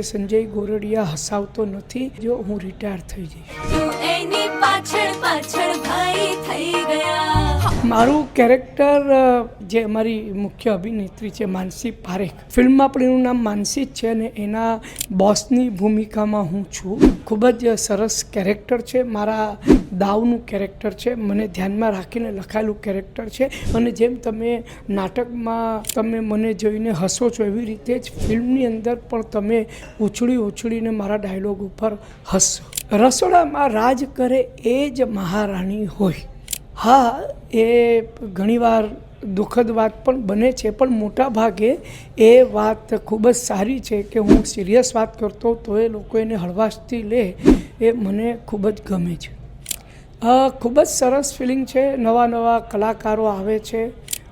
સંજય ગોરડિયા હસાવતો નથી. જો હું રિટાયર થઈ જઈશ. પાછળ પાછળ મારું કેરેક્ટર જે અમારી મુખ્ય અભિનેત્રી છે, માનસી પારેખ. ફિલ્મમાં પણ એનું નામ માનસી જ છે અને એના બોસની ભૂમિકામાં હું છું. ખૂબ જ સરસ કેરેક્ટર છે, મારા દાવનું કેરેક્ટર છે, મને ધ્યાનમાં રાખીને લખાયેલું કેરેક્ટર છે અને જેમ તમે નાટકમાં તમે મને જોઈને હસો છો એવી રીતે જ ફિલ્મની અંદર પણ તમે ઉછળી ઉછળીને મારા ડાયલોગ ઉપર હસશો રસોડામાં રાજ કરે એ જ મહારાણી હોય. હા, એ ઘણીવાર દુઃખદ વાત પણ બને છે, પણ મોટા ભાગે એ વાત ખૂબ જ સારી છે કે હું સિરિયસ વાત કરતો તો એ લોકો એને હળવાશથી લે, એ મને ખૂબ જ ગમે છે. ખૂબ જ સરસ ફિલિંગ છે નવા નવા કલાકારો આવે છે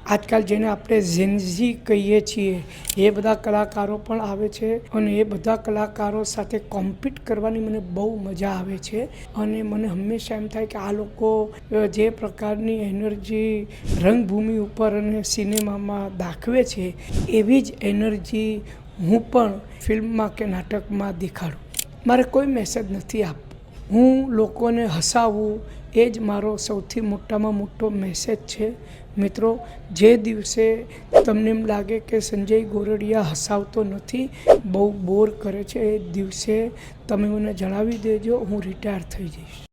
આજકાલ જેને આપણે ઝેનઝી કહીએ છીએ, એ બધા કલાકારો પણ આવે છે અને એ બધા કલાકારો સાથે કોમ્પિટ કરવાની મને બહુ મજા આવે છે. અને મને હંમેશા એમ થાય કે આ લોકો જે પ્રકારની એનર્જી રંગભૂમિ ઉપર અને સિનેમામાં દાખવે છે, એવી જ એનર્જી હું પણ ફિલ્મમાં કે નાટકમાં દેખાડું. મારે કોઈ મેસેજ નથી આપવો હું લોકોને હસાવું, એ જ મારો સૌથી મોટામાં મોટો મેસેજ છે. મિત્રો, જે દિવસે તમને એમ લાગે કે સંજય ગોરડિયા હસાવતો નથી, બહુ બોર કરે છે. એ દિવસે તમે મને જણાવી દેજો, હું રિટાયર થઈ જઈશ.